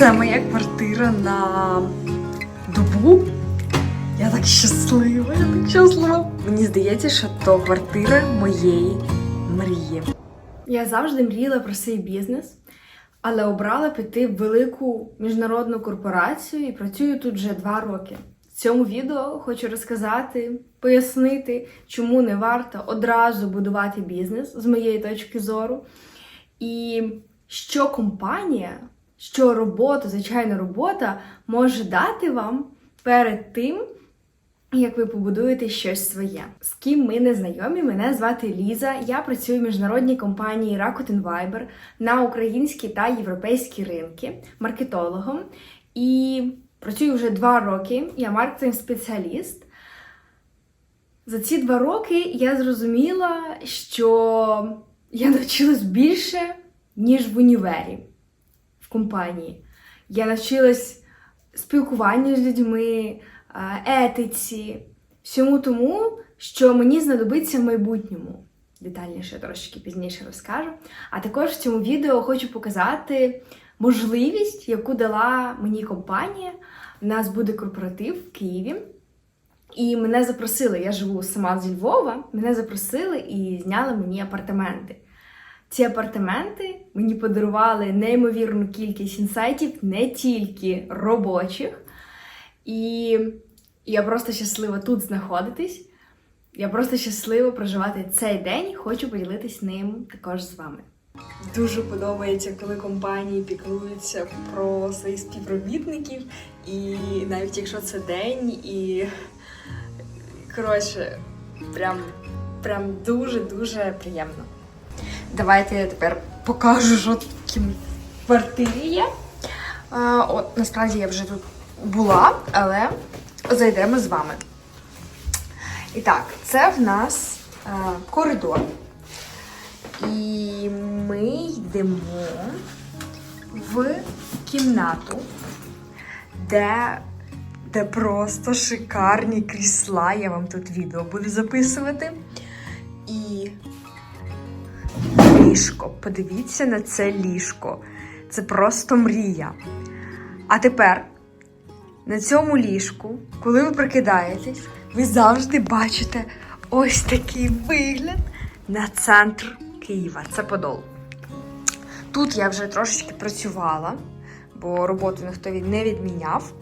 Це моя квартира на добу. Я так щаслива, я так щаслива. Мені здається, що то квартира моєї мрії. Я завжди мріяла про свій бізнес, але обрала піти в велику міжнародну корпорацію і працюю тут вже два роки. В цьому відео хочу розказати, пояснити, чому не варто одразу будувати бізнес з моєї точки зору, і що компанія, що робота, звичайна робота може дати вам перед тим, як ви побудуєте щось своє. З ким ми не знайомі, мене звати Ліза. Я працюю в міжнародній компанії Rakuten Viber на українські та європейські ринки маркетологом. І працюю вже два роки. Я маркетинг-спеціаліст. За ці два роки я зрозуміла, що я навчилась більше, ніж в універі компанії. Я навчилась спілкуванню з людьми, етиці, всьому тому, що мені знадобиться в майбутньому. Детальніше трошки пізніше розкажу. А також в цьому відео хочу показати можливість, яку дала мені компанія. У нас буде корпоратив в Києві. І мене запросили, я живу сама зі Львова, мене запросили і зняли мені апартаменти. Ці апартаменти мені подарували неймовірну кількість інсайтів, не тільки робочих. І я просто щаслива тут знаходитись. Я просто щаслива проживати цей день. Хочу поділитись ним також з вами. Дуже подобається, коли компанії піклуються про своїх співробітників, і навіть якщо це день, і коротше, прям, прям дуже-дуже приємно. Давайте я тепер покажу, що тут в квартирі є. А, от, насправді я вже тут була, але зайдемо з вами. І так, це в нас е, коридор. І ми йдемо в кімнату, де, де просто шикарні крісла. Я вам тут відео буду записувати. І ліжко. Подивіться на це ліжко. Це просто мрія. А тепер на цьому ліжку, коли ви прокидаєтесь, ви завжди бачите ось такий вигляд на центр Києва. Це Подол. Тут я вже трошечки працювала, бо роботу ніхто не відміняв.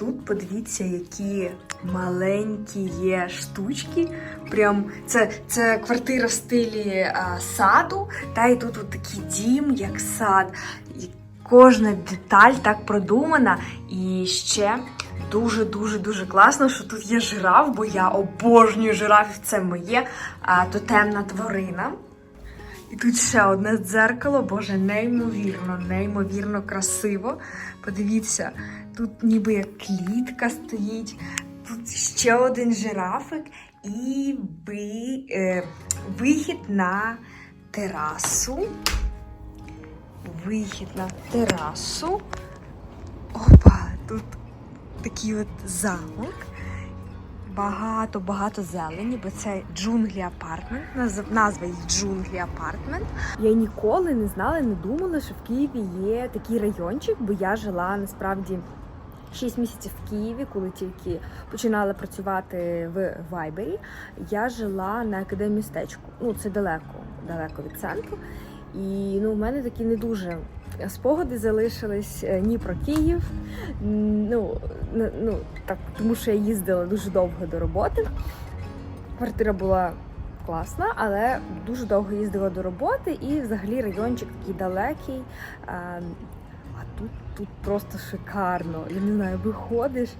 Тут подивіться, які маленькі є штучки. Прям це, це квартира в стилі а, саду, та і тут от такий дім, як сад. І кожна деталь так продумана. І ще дуже-дуже дуже класно, що тут є жираф, бо я обожнюю жирафів. Це моє а, тотемна тварина. І тут ще одне дзеркало, боже, неймовірно, неймовірно красиво. Подивіться, тут ніби як клітка стоїть, тут ще один жирафик і ви, е, вихід на терасу. Вихід на терасу. Опа, тут такий от замок. Багато-багато зелені, бо це джунглі апартмент. Назва їх джунглі апартмент. Я ніколи не знала, не думала, що в Києві є такий райончик, бо я жила насправді 6 місяців в Києві, коли тільки починала працювати в Вайбері. Я жила на академістечку. Ну, це далеко, далеко від центру. І ну, в мене такі не дуже спогади залишились е, ні про Київ. Ну, ну так, тому що я їздила дуже довго до роботи. Квартира була класна, але дуже довго їздила до роботи, і взагалі райончик такий далекий. Тут, тут просто шикарно. Я не знаю, виходиш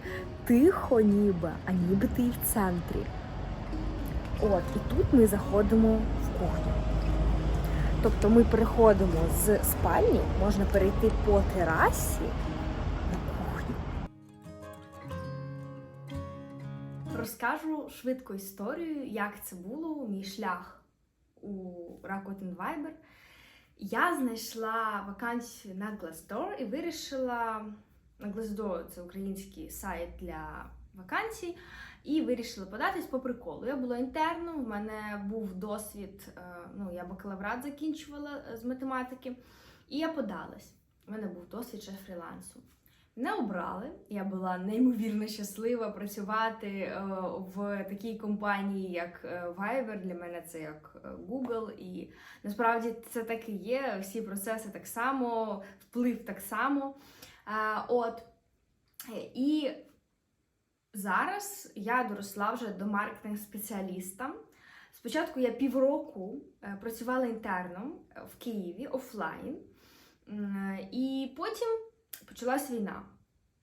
тихо, ніби, а ніби ти і в центрі. От, і тут ми заходимо в кухню. Тобто ми переходимо з спальні, можна перейти по терасі на кухню. Розкажу швидко історію, як це було, мій шлях у Rakuten Viber. Я знайшла вакансію на Glassdoor і вирішила на Glassdoor це український сайт для вакансій, і вирішила податись по приколу. Я була інтерном, в мене був досвід, е, ну я бакалаврат закінчувала з математики. І я подалась. У мене був досвід ще фрілансу. Не обрали. Я була неймовірно щаслива працювати е, в такій компанії, як е, Viber. Для мене це як е, Google. І насправді це так і є. Всі процеси так само, вплив так само. От. І зараз я доросла вже до маркетинг-спеціаліста. Спочатку я півроку працювала інтерном в Києві офлайн, і потім почалась війна.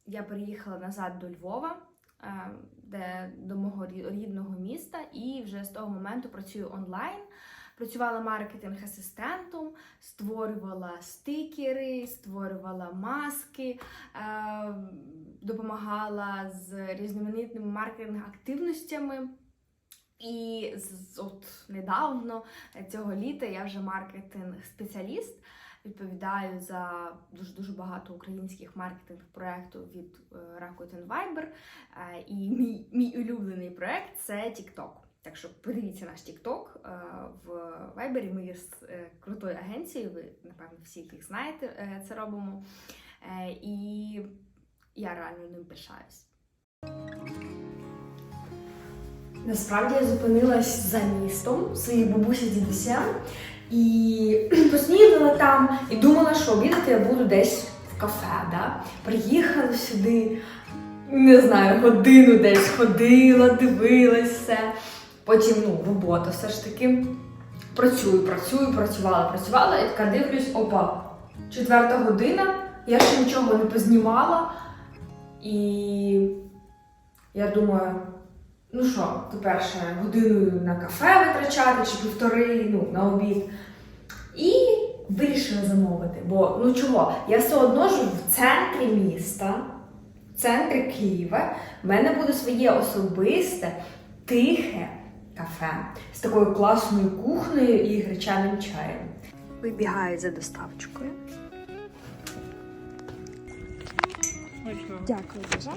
Я переїхала назад до Львова, е, де до мого рідного міста, і вже з того моменту працюю онлайн. Працювала маркетинг-асистентом, створювала стикери, створювала маски, е, допомагала з різноманітними маркетинг-активностями. І от недавно цього літа я вже маркетинг-спеціаліст. Відповідаю за дуже дуже багато українських маркетинг-проєктів від е, Rakuten Viber. Е, І мій, мій улюблений проєкт це TikTok. Так що подивіться наш TikTok е, в Viber. Ми з е, крутою агенцією. Ви напевно всі їх знаєте. Це робимо. І я реально ним пишаюсь. Насправді я зупинилась за містом своїх бабусі з дідусем і поснідала там і думала, що обідати я буду десь в кафе. Да? Приїхала сюди, не знаю, годину десь ходила, дивилась все. Потім ну, робота все ж таки. Працюю, працюю, працювала, працювала, і така дивлюсь, опа, четверта година, я ще нічого не познімала. І я думаю, ну що, тепер ще годину на кафе витрачати чи півтори, ну, на обід. І вирішила замовити. Бо ну чого? Я все одно живу в центрі міста, в центрі Києва. В мене буде своє особисте, тихе кафе з такою класною кухнею і гречаним чаєм. Вибігаю за доставочкою. Дякую дуже.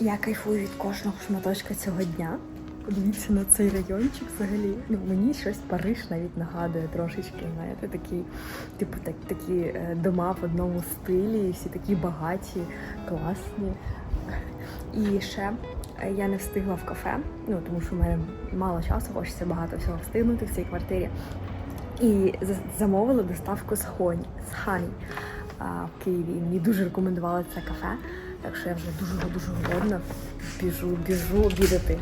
Я кайфую від кожного шматочка цього дня. Подивіться на цей райончик взагалі. Ну, мені щось Париж навіть нагадує трошечки. Знаєте, такі, типу, так, такі е, дома в одному стилі, всі такі багаті, класні. І ще е, я не встигла в кафе, ну тому що в мене мало часу, хочеться багато всього встигнути в цій квартирі. І замовила доставку з Хоні, з Хані в Києві. Мені дуже рекомендували це кафе, так що я вже дуже дуже голодна. Біжу, біжу обідати.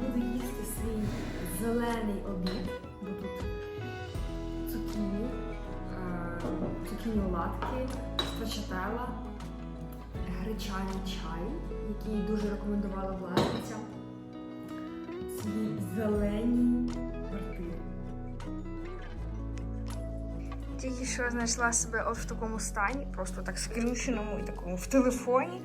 Буду їсти свій зелений обід, бо тут цукіні, цукіні оладки, страчателла, гречаний чай, який дуже рекомендувала власниця. Свій зелені квартири. Тільки що знайшла себе от в такому стані, просто так скрюченому і такому в телефоні.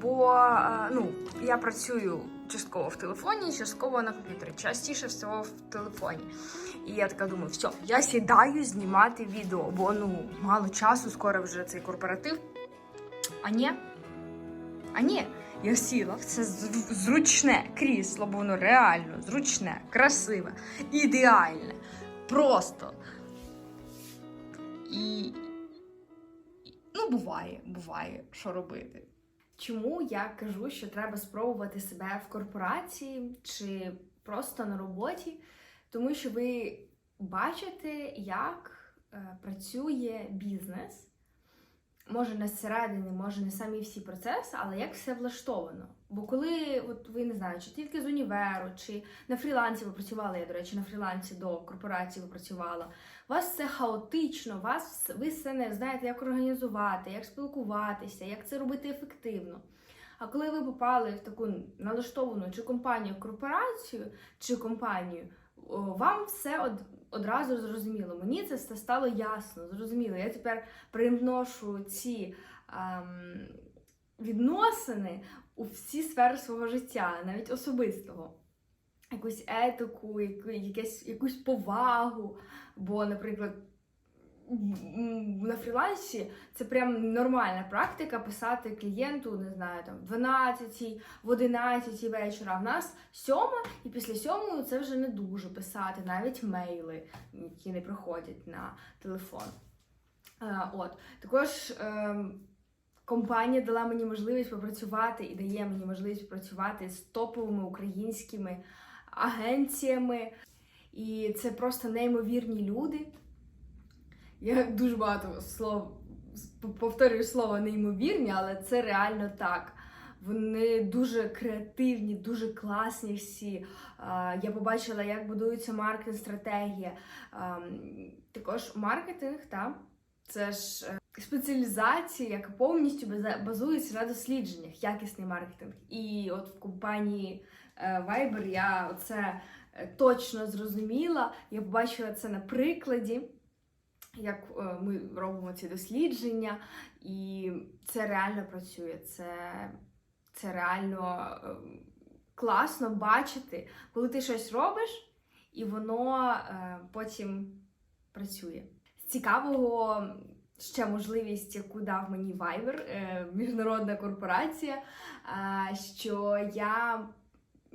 Бо е, ну, я працюю частково в телефоні, частково на комп'ютері. Частіше всього в телефоні. І я така думаю, все, я сідаю знімати відео, бо ну мало часу, скоро вже цей корпоратив. А ні. А ні, я сіла в це зручне крісло, бо воно реально зручне, красиве, ідеальне. Просто. І, ну, буває, буває, що робити. Чому я кажу, що треба спробувати себе в корпорації чи просто на роботі? Тому що ви бачите, як е, працює бізнес. Може, не зсередини, може, не самі всі процеси, але як все влаштовано. Бо коли от ви не знаю, чи тільки з універу, чи на фрілансі ви працювали, я, до речі, на фрілансі до корпорації ви працювала, у вас все хаотично, вас ви все не знаєте, як організувати, як спілкуватися, як це робити ефективно. А коли ви попали в таку налаштовану чи компанію, корпорацію, чи компанію, вам все од, одразу зрозуміло. Мені це все стало ясно, зрозуміло. Я тепер привношу ці ем, відносини у всі сфери свого життя, навіть особистого. Якусь етику, якусь, якусь повагу. Бо, наприклад, на фрілансі це прям нормальна практика писати клієнту, не знаю, там в 12, в 11 вечора. А в нас сьома, і після сьомої це вже не дуже писати, навіть мейли, які не приходять на телефон. Е, От також ем, компанія дала мені можливість попрацювати і дає мені можливість працювати з топовими українськими агенціями. І це просто неймовірні люди. Я дуже багато слов повторюю слово неймовірні, але це реально так. Вони дуже креативні, дуже класні всі. Я побачила, як будується маркетинг-стратегія. Також маркетинг, та, це ж е, спеціалізація, яка повністю базується на дослідженнях, якісний маркетинг. І от в компанії е, Viber я це е, точно зрозуміла. Я побачила це на прикладі як е, ми робимо ці дослідження, і це реально працює. Це, це реально е, класно бачити, коли ти щось робиш, і воно е, потім працює. З цікавого ще можливість, яку дав мені Viber, міжнародна корпорація, що я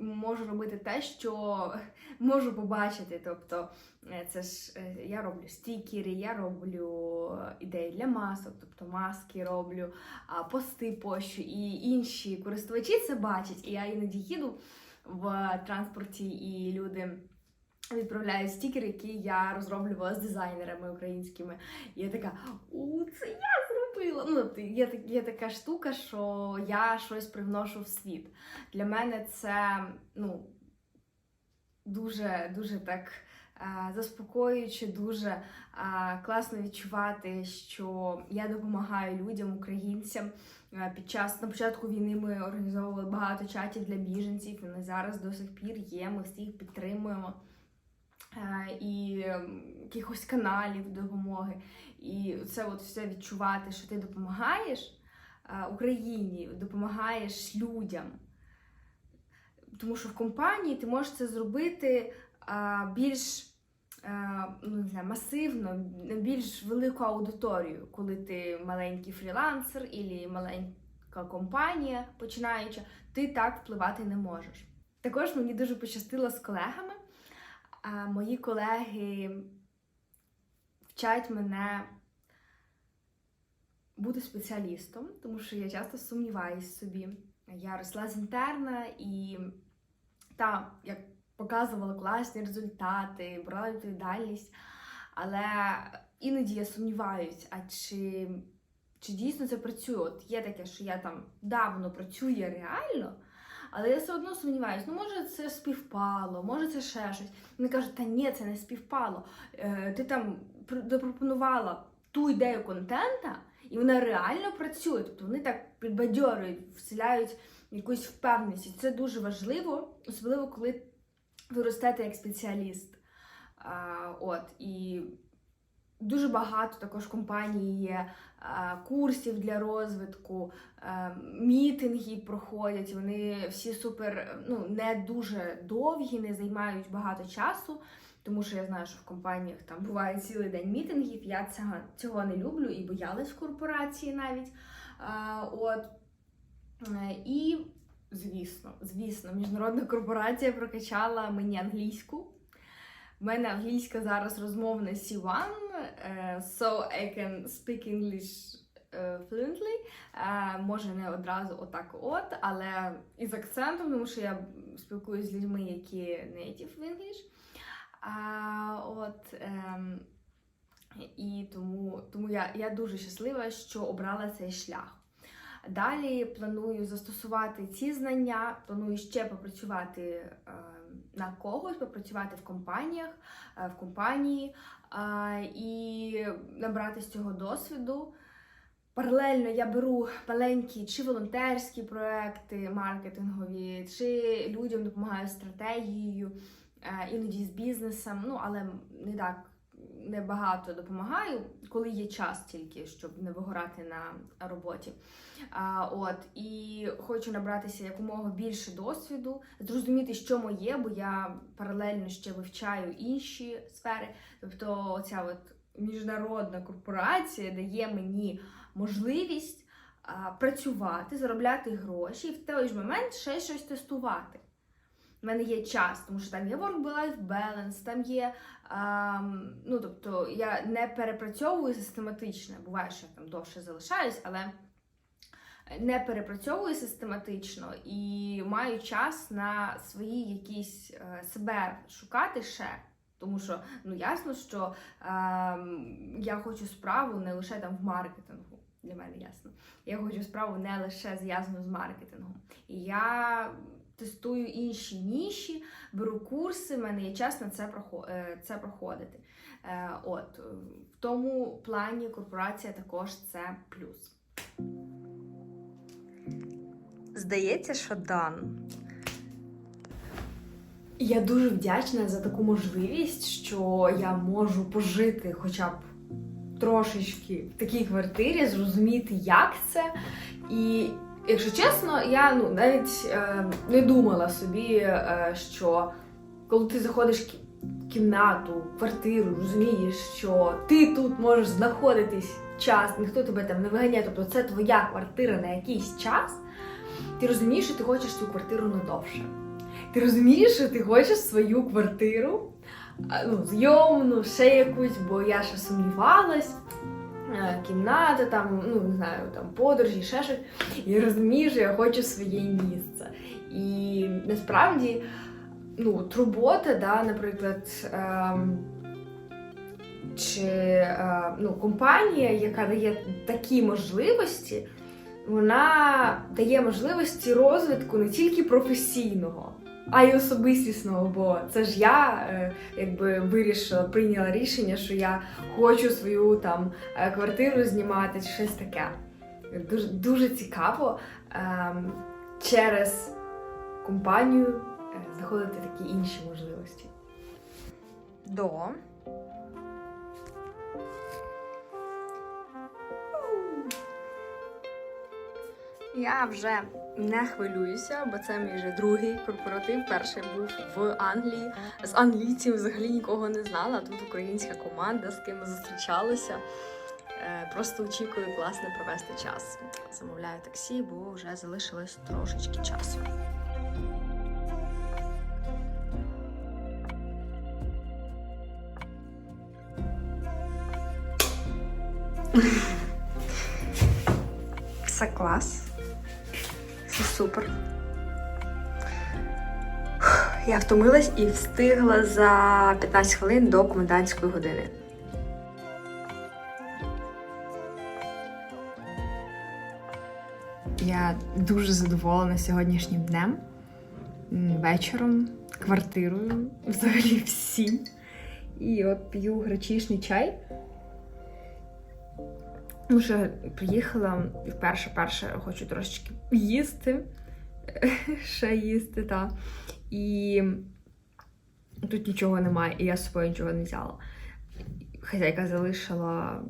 можу робити те, що можу побачити. Тобто, е, це ж е, я роблю стікери, я роблю ідеї для масок, тобто маски роблю, пости пощу, і інші користувачі це бачать. І я іноді їду в транспорті, і люди. Відправляють стікери, які я розроблювала з дизайнерами українськими. І я така, у це я зробила. Ну, є, є така штука, що я щось привношу в світ. Для мене це ну, дуже дуже так е, заспокоююче, дуже е, класно відчувати, що я допомагаю людям, українцям. Е, Під час на початку війни ми організовували багато чатів для біженців. Вони зараз до сих пір є. Ми всіх підтримуємо. Е, І якихось каналів допомоги. І це от все відчувати, що ти допомагаєш е, Україні, допомагаєш людям. Тому що в компанії ти можеш це зробити більш ну, не знаю, масивно, більш велику аудиторію, коли ти маленький фрілансер і маленька компанія починаюча, ти так впливати не можеш. Також мені дуже пощастило з колегами. Мої колеги вчать мене бути спеціалістом, тому що я часто сумніваюсь в собі. Я росла з інтерна і та, як показувала класні результати, брала відповідальність, але іноді я сумніваюсь, а чи, чи дійсно це працює? От є таке, що я там да, воно працює реально, але я все одно сумніваюсь, ну може це співпало, може це ще щось. Вони кажуть, та ні, це не співпало. Е, ти там пр- запропонувала ту ідею контента, і вона реально працює. Тобто вони так підбадьорюють, вселяють якусь впевненість. І це дуже важливо, особливо коли ви ростете як спеціаліст. От, і дуже багато також компаній є курсів для розвитку, мітинги проходять. Вони всі супер, ну, не дуже довгі, не займають багато часу. Тому що я знаю, що в компаніях там буває цілий день мітингів. Я цього, цього не люблю і боялась в корпорації навіть. От. Е, І, звісно, звісно, міжнародна корпорація прокачала мені англійську. У мене англійська зараз розмовна C1, е, so I can speak English е, fluently. Е, Може, не одразу отак от, але із акцентом, тому що я спілкуюся з людьми, які native English. А, от, ем, і тому, тому я, я дуже щаслива, що обрала цей шлях. Далі планую застосувати ці знання, планую ще попрацювати е, на когось, попрацювати в компаніях, е, в компанії е, і набрати з цього досвіду. Паралельно я беру маленькі чи волонтерські проекти маркетингові, чи людям допомагаю стратегією, е, іноді з бізнесом, ну але не так небагато допомагаю, коли є час тільки, щоб не вигорати на роботі. А, от, і хочу набратися якомога більше досвіду, зрозуміти, що моє, бо я паралельно ще вивчаю інші сфери. Тобто, оця от міжнародна корпорація дає мені можливість працювати, заробляти гроші і в той ж момент ще щось тестувати. У мене є час, тому що там є work-life balance, там є. А, ну, тобто я не перепрацьовую систематично. Буває, що я там довше залишаюсь, але не перепрацьовую систематично і маю час на свої якісь е, себе шукати ще. Тому що ну ясно, що е, я хочу справу не лише там в маркетингу. Для мене ясно. Я хочу справу не лише зв'язану з маркетингом. І я тестую інші ніші, беру курси, в мене є час на це, е, проходити. Е, от в тому плані корпорація також це плюс. Здається, що Дан. Я дуже вдячна за таку можливість, що я можу пожити хоча б трошечки в такій квартирі, зрозуміти, як це. І, якщо чесно, я ну, навіть е, не думала собі, е, що коли ти заходиш в кі- кімнату, квартиру, розумієш, що ти тут можеш знаходитись час, ніхто тебе там не виганяє, тобто це твоя квартира на якийсь час, ти розумієш, що ти хочеш цю квартиру надовше. Ти розумієш, що ти хочеш свою квартиру, ну, зйомну, ще якусь, бо я ще сумнівалась. Е, Кімната, там, ну не знаю, там подорожі, ще щось. І розумію, що я хочу своє місце. І насправді, ну, от робота, да, наприклад, ем, чи е, ну, компанія, яка дає такі можливості, вона дає можливості розвитку не тільки професійного, а й особистісного. Бо це ж я е, якби вирішила, прийняла рішення, що я хочу свою там е, квартиру знімати чи щось таке. Дуже, дуже цікаво ем, через компанію е, знаходити такі інші можливості. До. Я вже не хвилююся, бо це мій вже другий корпоратив. Перший був в Англії. З англійців взагалі нікого не знала. Тут українська команда, з ким ми зустрічалися. Е, Просто очікую класно провести час. Замовляю таксі, бо вже залишилось трошечки часу. Все клас. Все супер. Я втомилась і встигла за 15 хвилин до комендантської години. Я дуже задоволена сьогоднішнім днем, вечором, квартирою, взагалі всім. І от п'ю гречишний чай. Тому що приїхала і вперше перше хочу трошечки їсти, ще їсти, та. І тут нічого немає, і я з собою нічого не взяла. Хазяйка залишила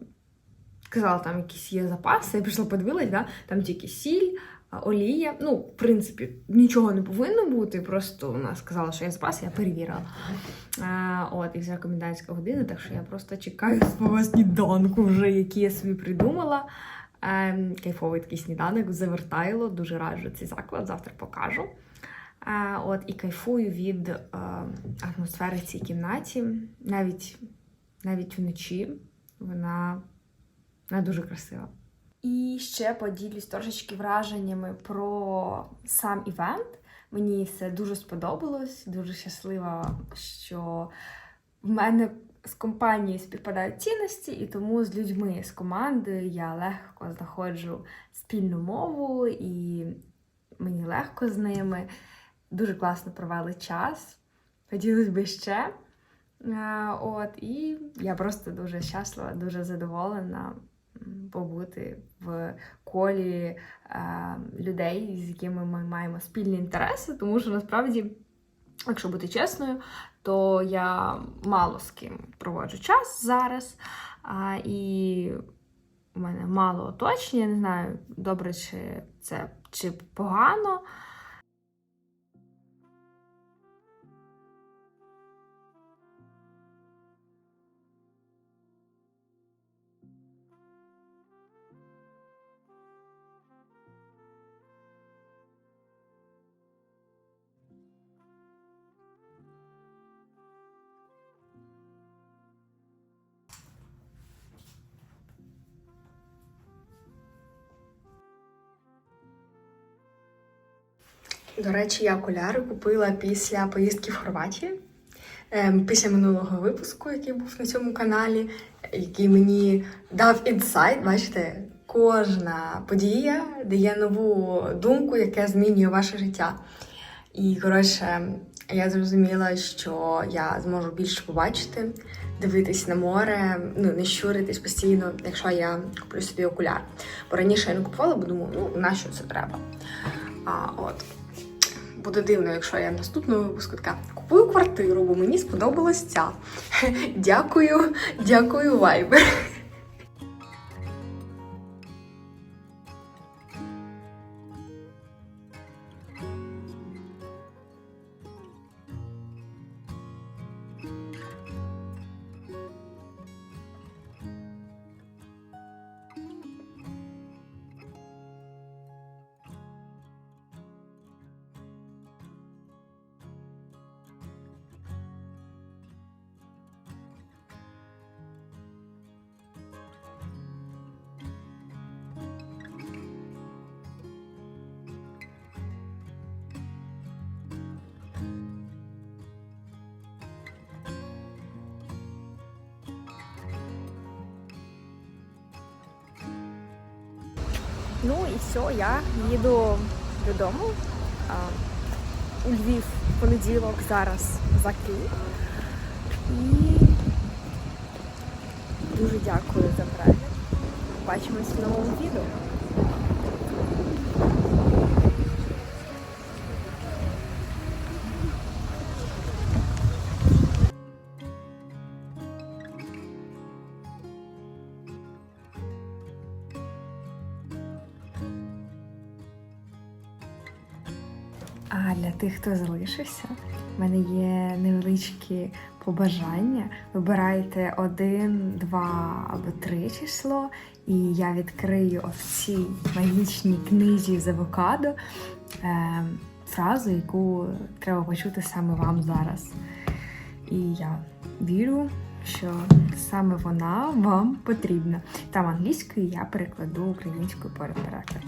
казала, там якісь є запаси, я прийшла подивилась, да? там тільки сіль, олія. Ну, в принципі, нічого не повинно бути. Просто вона сказала, що є запаси, я перевірила. А, от, і вже комендантська година, так що я просто чекаю свого сніданку, вже, який я собі придумала. Ем, кайфовий такий сніданок, завертайло, дуже раджу цей заклад, завтра покажу. А, от, і кайфую від е, атмосфери в цій кімнаті. Навіть, навіть вночі вона вона дуже красива. І ще поділюсь трошечки враженнями про сам івент. Мені все дуже сподобалось, дуже щаслива, що в мене з компанією співпадають цінності, і тому з людьми з команди я легко знаходжу спільну мову, і мені легко з ними. Дуже класно провели час. Хотілося б ще. Е, От, і я просто дуже щаслива, дуже задоволена побути в колі е, людей, з якими ми маємо спільні інтереси, тому що насправді, якщо бути чесною, то я мало з ким проводжу час зараз. А, і у мене мало оточення, я не знаю, добре, чи це чи погано. До речі, я окуляри купила після поїздки в Хорватію. Ем, Після минулого випуску, який був на цьому каналі, який мені дав інсайт. Бачите, кожна подія дає нову думку, яка змінює ваше життя. І коротше, я зрозуміла, що я зможу більше побачити, дивитись на море, ну не щуритись постійно, якщо я куплю собі окуляр. Бо раніше я не купувала, бо думала, ну нащо це треба? А от буде дивно, якщо я в наступному випуску така купую квартиру, бо мені сподобалась ця. Дякую, дякую, Viber. Ну і все, я їду додому. А, у Львів понеділок зараз за Київ. І дуже дякую за перегляд. Бачимось в новому відео. Тих, хто залишився, в мене є невеличкі побажання. Вибирайте один, два або три число, і я відкрию в цій магічній книзі з авокадо е, фразу, яку треба почути саме вам зараз. І я вірю, що саме вона вам потрібна. Там англійською я перекладу українською перекладом.